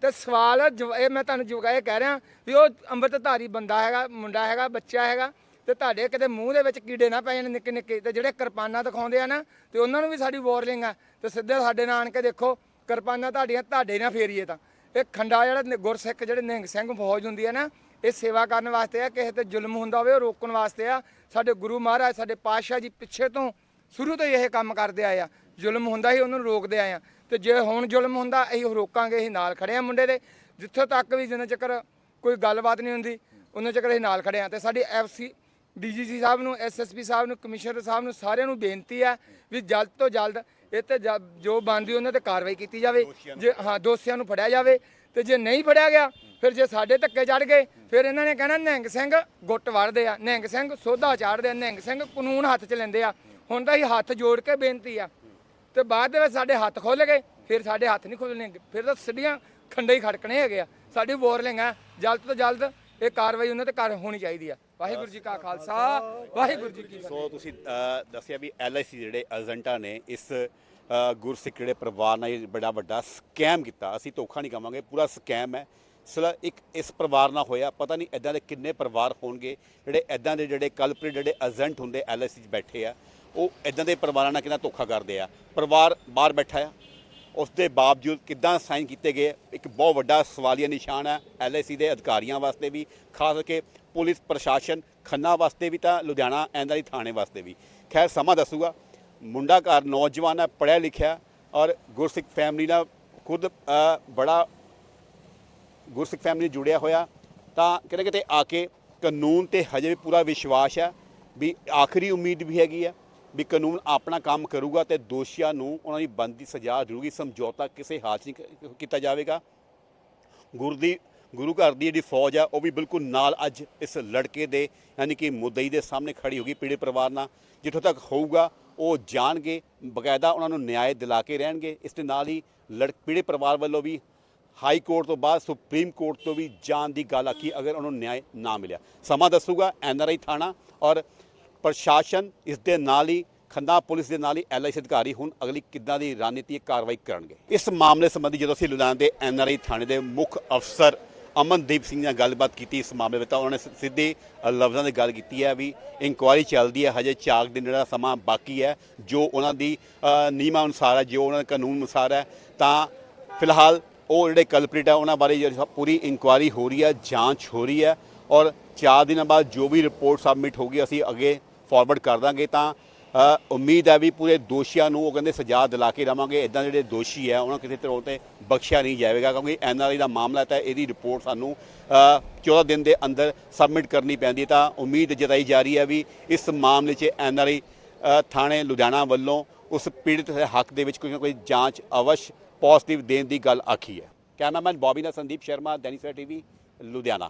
ਤੇ ਸਵਾਲ ਹੈ, ਇਹ ਮੈਂ ਤੁਹਾਨੂੰ ਜਵਾਏ ਕਹਿ ਰਿਹਾ ਵੀ ਉਹ ਅੰਮ੍ਰਿਤਧਾਰੀ ਬੰਦਾ ਹੈਗਾ ਮੁੰਡਾ ਹੈਗਾ ਬੱਚਾ ਹੈਗਾ ਤੇ ਤੁਹਾਡੇ ਕਿਤੇ ਮੂੰਹ ਦੇ ਵਿੱਚ ਕੀੜੇ ਨਾ ਪੈ ਜਾਣ ਨਿੱਕੇ ਨਿੱਕੇ। ਤੇ ਜਿਹੜੇ ਕਿਰਪਾਨਾਂ ਦਿਖਾਉਂਦੇ ਆ ਨਾ ਤੇ ਉਹਨਾਂ ਨੂੰ ਵੀ ਸਾਡੀ ਵਾਰਨਿੰਗ ਆ। ਤੇ ਸਿੱਧੇ ਸਾਡੇ ਨਾਲ ਆਣ ਕੇ ਦੇਖੋ ਕਿਰਪਾਨਾਂ ਤੁਹਾਡੀਆਂ ਤੁਹਾਡੇ ਨਾਲ ਫੇਰੀਏ ਤਾਂ। ਇਹ ਖੰਡਾ ਜਿਹੜਾ ਗੁਰਸਿੱਖ ਜਿਹੜੇ ਨਿਹੰਗ ਸਿੰਘ ਫੌਜ ਹੁੰਦੀ ਹੈ ਨਾ ਇਹ ਸੇਵਾ ਕਰਨ ਵਾਸਤੇ ਆ ਕਿਸੇ ਤੇ ਜ਼ੁਲਮ ਹੁੰਦਾ ਹੋਵੇ ਉਹ ਰੋਕਣ ਵਾਸਤੇ ਆ। ਸਾਡੇ ਗੁਰੂ ਮਹਾਰਾਜ ਸਾਡੇ ਪਾਤਸ਼ਾਹ ਜੀ ਪਿੱਛੇ ਤੋਂ ਸ਼ੁਰੂ ਤੋਂ ਹੀ ਇਹ ਕੰਮ ਕਰਦੇ ਆਏ ਆ। ਜ਼ੁਲਮ ਹੁੰਦਾ ਸੀ ਉਹਨੂੰ ਰੋਕਦੇ ਆਏ ਆ। ਤੇ ਜੇ ਹੁਣ ਜ਼ੁਲਮ ਹੁੰਦਾ ਅਸੀਂ ਰੋਕਾਂਗੇ ਅਸੀਂ ਨਾਲ ਖੜੇ ਆ ਮੁੰਡੇ ਦੇ। ਜਿੱਥੋਂ ਤੱਕ ਵੀ ਜਿੰਨਾ ਚੱਕਰ ਕੋਈ ਗੱਲਬਾਤ ਨਹੀਂ ਹੁੰਦੀ ਉਹਨਾਂ ਚੱਕਰ ਅਸੀਂ ਨਾਲ ਖੜੇ ਆ। ਤੇ ਸਾਡੀ ਐਫਸੀ ਡੀਜੀਸੀ ਸਾਹਿਬ ਨੂੰ ਐਸਐਸਪੀ ਸਾਹਿਬ ਨੂੰ ਕਮਿਸ਼ਨਰ ਸਾਹਿਬ ਨੂੰ ਸਾਰਿਆਂ ਨੂੰ ਬੇਨਤੀ ਹੈ ਵੀ ਜਲਦ ਤੋਂ ਜਲਦ ਇਹ ਤੇ ਜ- ਜੋ ਬਣਦੀ ਉਹਨਾਂ ਤੇ ਕਾਰਵਾਈ ਕੀਤੀ ਜਾਵੇ। ਜੇ ਹਾਂ ਦੋਸ਼ੀਆਂ ਨੂੰ ਫੜਿਆ ਜਾਵੇ। ਤੇ ਜੇ ਨਹੀਂ ਫੜਿਆ ਗਿਆ ਫਿਰ ਜੇ ਸਾਡੇ ਧੱਕੇ ਚੜ ਗਏ ਫਿਰ ਇਹਨਾਂ ਨੇ ਕਹਿਣਾ ਨਿਹੰਗ ਸਿੰਘ ਗੁੱਟ ਵੜਦੇ ਆ। ਨਿਹੰਗ ਸਿੰਘ ਸੋਧਾ ਚਾੜਦੇ ਆ। ਨਿਹੰਗ ਸਿੰਘ ਕਾਨੂੰਨ ਹੱਥ 'ਚ ਲੈਂਦੇ ਆ। ਹੁਣ ਤਾਂ ਹੀ ਹੱਥ ਜੋੜ ਕੇ ਬੇਨਤੀ ਆ। ਤੇ ਬਾਅਦ ਦੇ ਵਿੱਚ ਸਾਡੇ ਹੱਥ ਖੁੱਲ ਗਏ, ਫਿਰ ਸਾਡੇ ਹੱਥ ਨਹੀਂ ਖੁੱਲਣੇ ਫਿਰ ਤਾਂ ਸਿੱਧੀਆਂ ਖੰਡੇ ਹੀ ਖੜਕਣੇ ਹੈਗੇ ਆ। ਸਾਡੀ ਵਾਰਨਿੰਗ ਆ, ਜਲਦ ਤੋਂ ਜਲਦ ਇਹ ਕਾਰਵਾਈ ਉਹਨਾਂ ਤੇ ਕਰ ਹੋਣੀ ਚਾਹੀਦੀ ਆ। ਵਾਹਿਗੁਰੂ ਜੀ ਕਾ ਖਾਲਸਾ, ਵਾਹਿਗੁਰੂ ਜੀ ਕੀ ਫਤਿਹ। ਸੋ ਤੁਸੀਂ ਦੱਸਿਆ ਵੀ ਐਲਆਈਸੀ ਜਿਹੜੇ ਏਜੰਟਾਂ ਨੇ ਇਸ ਗੁਰਸਿੱਖ ਜਿਹੜੇ ਪਰਿਵਾਰ ਨਾਲ ਬੜਾ ਵੱਡਾ ਸਕੈਮ ਕੀਤਾ। ਅਸੀਂ ਧੋਖਾ ਨਹੀਂ ਕਵਾਂਗੇ ਪੂਰਾ ਸਕੈਮ ਹੈ। ਸਲਾ, ਇੱਕ ਇਸ ਪਰਿਵਾਰ ਨਾਲ ਹੋਇਆ, ਪਤਾ ਨਹੀਂ ਐਦਾਂ ਦੇ ਕਿੰਨੇ ਪਰਿਵਾਰ ਹੋਣਗੇ, ਜਿਹੜੇ ਐਦਾਂ ਦੇ ਜਿਹੜੇ ਕਲਪ੍ਰਿਟ ਜਿਹੜੇ ਏਜੰਟ ਹੁੰਦੇ ਐਲਆਈਸੀ 'ਚ ਬੈਠੇ ਆ। ਉਹ ਐਦਾਂ ਦੇ ਪਰਿਵਾਰਾਂ ਨਾਲ ਕਿੰਨਾ ਧੋਖਾ ਕਰਦੇ ਆ। ਪਰਿਵਾਰ ਬਾਹਰ ਬੈਠਾ ਆ। ਉਸ ਦੇ ਬਾਵਜੂਦ ਕਿੱਦਾਂ ਸਾਈਨ ਕੀਤੇ ਗਏ, ਇੱਕ ਬਹੁਤ ਵੱਡਾ ਸਵਾਲੀਆ ਨਿਸ਼ਾਨ ਹੈ ਐਲਆਈਸੀ ਦੇ ਅਧਿਕਾਰੀਆਂ ਵਾਸਤੇ ਵੀ, ਖਾਸ ਕਰਕੇ ਪੁਲਿਸ ਪ੍ਰਸ਼ਾਸਨ ਖੰਨਾ ਵਾਸਤੇ ਵੀ ਤਾਂ, ਲੁਧਿਆਣਾ ਐਂਦਾਲੀ ਥਾਣੇ ਵਾਸਤੇ ਵੀ। ਖੈਰ, ਸਮਾਂ ਦੱਸੂਗਾ। ਮੁੰਡਾ ਘਰ ਨੌਜਵਾਨ ਹੈ ਪੜ੍ਹਿਆ ਲਿਖਿਆ, ਔਰ ਗੁਰਸਿੱਖ ਫੈਮਿਲੀ ਨਾਲ ਖੁਦ ਬੜਾ ਗੁਰਸਿੱਖ ਫੈਮਿਲੀ ਜੁੜਿਆ ਹੋਇਆ। ਤਾਂ ਕਿਤੇ ਕਿਤੇ ਆ ਕੇ ਕਾਨੂੰਨ ਤੇ ਹਜੇ ਵੀ ਪੂਰਾ ਵਿਸ਼ਵਾਸ ਹੈ ਵੀ ਆਖਰੀ ਉਮੀਦ ਵੀ ਹੈਗੀ ਹੈ ਵੀ ਕਾਨੂੰਨ ਆਪਣਾ ਕੰਮ ਕਰੂਗਾ ਤੇ ਦੋਸ਼ੀਆਂ ਨੂੰ ਉਹਨਾਂ ਦੀ ਬਣਦੀ ਸਜ਼ਾ ਜ਼ਰੂਰੀ ਸਮਝੌਤਾ ਕਿਸੇ ਹਾਲ ਨਹੀਂ ਕੀਤਾ ਜਾਵੇਗਾ। ਗੁਰੂ ਦੀ, ਗੁਰੂ ਘਰ ਦੀ ਜਿਹੜੀ ਫੌਜ ਆ, ਉਹ ਵੀ ਬਿਲਕੁਲ ਨਾਲ ਅੱਜ ਇਸ ਲੜਕੇ ਦੇ, ਯਾਨੀ ਕਿ ਮੁਦਈ ਦੇ ਸਾਹਮਣੇ ਖੜੀ ਹੋਗੀ ਪੀੜੇ ਪਰਿਵਾਰ ਨਾਲ। ਜਿੱਥੋਂ ਤੱਕ ਹੋਊਗਾ, ਉਹ ਜਾਣਗੇ, ਬਕਾਇਦਾ ਉਹਨਾਂ ਨੂੰ ਨਿਆਂ ਦਿਲਾ ਕੇ ਰਹਿਣਗੇ। ਇਸ ਦੇ ਨਾਲ ਹੀ ਲੜ ਪੀੜੇ ਪਰਿਵਾਰ ਵੱਲੋਂ ਵੀ ਹਾਈ ਕੋਰਟ ਤੋਂ ਬਾਅਦ, ਸੁਪਰੀਮ ਕੋਰਟ ਤੋਂ ਵੀ ਜਾਣ ਦੀ ਗੱਲ ਆਖੀ ਅਗਰ ਉਹਨਾਂ ਨੂੰ ਨਿਆਂ ਨਾ ਮਿਲਿਆ। ਸਮਾਂ ਦੱਸੂਗਾ ਐਨਆਰਆਈ ਥਾਣਾ ਔਰ ਪ੍ਰਸ਼ਾਸਨ ਇਸ ਦੇ ਨਾਲ ਹੀ, ਖੰਨਾ ਪੁਲਿਸ ਦੇ ਨਾਲ ਹੀ ਐਲਆਈਸੀ ਅਧਿਕਾਰੀ ਹੁਣ ਅਗਲੀ ਕਿੱਦਾਂ ਦੀ ਰਣਨੀਤਿਕ ਕਾਰਵਾਈ ਕਰਨਗੇ। ਇਸ ਮਾਮਲੇ ਸੰਬੰਧੀ ਜਦੋਂ ਅਸੀਂ ਲੁਧਿਆਣਾ ਦੇ ਐਨਆਰਆਈ ਥਾਣੇ ਦੇ ਮੁੱਖ ਅਫਸਰ ਅਮਨਦੀਪ ਸਿੰਘ ਨਾਲ ਗੱਲਬਾਤ ਕੀਤੀ ਇਸ ਮਾਮਲੇ ਵਿੱਚ ਤਾਂ ਉਹਨਾਂ ਨੇ ਸਿੱਧੇ ਲਫ਼ਜ਼ਾਂ ਦੀ ਗੱਲ ਕੀਤੀ ਹੈ ਵੀ ਇਨਕੁਆਇਰੀ ਚੱਲਦੀ ਹੈ, ਹਜੇ ਚਾਕ ਦਿਨ ਜਿਹੜਾ ਸਮਾਂ ਬਾਕੀ ਹੈ, ਜੋ ਉਹਨਾਂ ਦੀ ਨਿਯਮਾਂ ਅਨੁਸਾਰ ਹੈ, ਜੋ ਉਹਨਾਂ ਦੇ ਕਾਨੂੰਨ ਅਨੁਸਾਰ ਹੈ, ਤਾਂ ਫਿਲਹਾਲ ਉਹ ਜਿਹੜੇ ਕਲਪ੍ਰਿਟ ਹੈ ਉਹਨਾਂ ਬਾਰੇ ਜਿਹੜੀ ਪੂਰੀ ਇਨਕੁਆਇਰੀ ਹੋ ਰਹੀ ਹੈ, ਜਾਂਚ ਹੋ ਰਹੀ ਹੈ ਔਰ ਚਾਰ ਦਿਨਾਂ ਬਾਅਦ ਜੋ ਵੀ ਰਿਪੋਰਟ ਸਬਮਿਟ ਹੋਗੀ ਅਸੀਂ ਅੱਗੇ ਫਾਰਵਰਡ ਕਰ ਦਾਂਗੇ ਤਾਂ ਉਮੀਦ ਹੈ ਵੀ ਪੂਰੇ ਦੋਸ਼ੀਆਂ ਨੂੰ ਉਹ ਕਹਿੰਦੇ ਸਜ਼ਾ ਦਿਲਾ ਕੇ ਰਵਾਂਗੇ ਇਦਾਂ ਜਿਹੜੇ ਦੋਸ਼ੀ ਹੈ ਉਹਨਾਂ ਕਿਸੇ ਤਰ੍ਹਾਂ ਤੇ ਬਖਸ਼ਿਆ ਨਹੀਂ ਜਾਵੇਗਾ ਕਿਉਂਕਿ ਐਨਆਰਆਈ ਦਾ ਮਾਮਲਾ ਤਾਂ ਇਹਦੀ ਰਿਪੋਰਟ ਸਾਨੂੰ ਅ, 14 ਦਿਨ ਦੇ ਅੰਦਰ ਸਬਮਿਟ ਕਰਨੀ ਪੈਂਦੀ ਹੈ। ਤਾਂ ਉਮੀਦ ਜਤਾਈ ਜਾ ਰਹੀ ਹੈ ਵੀ ਇਸ ਮਾਮਲੇ 'ਚ ਐਨਆਰਆਈ ਥਾਣੇ ਲੁਧਿਆਣਾ ਵੱਲੋਂ ਉਸ ਪੀੜਤ ਦੇ ਹੱਕ ਦੇ ਵਿੱਚ ਕੋਈ ਨਾ ਕੋਈ ਜਾਂਚ ਅਵਸ਼ ਪੋਜ਼ਿਟਿਵ ਦੇਣ ਦੀ ਗੱਲ ਆਖੀ ਹੈ। ਕੈਮਰਾਮੈਨ ਬੌਬੀ ਨਾਲ ਸੰਦੀਪ ਸ਼ਰਮਾ ਦੈਨਿਕ ਸਵੇਰਾ ਟੀਵੀ ਲੁਧਿਆਣਾ।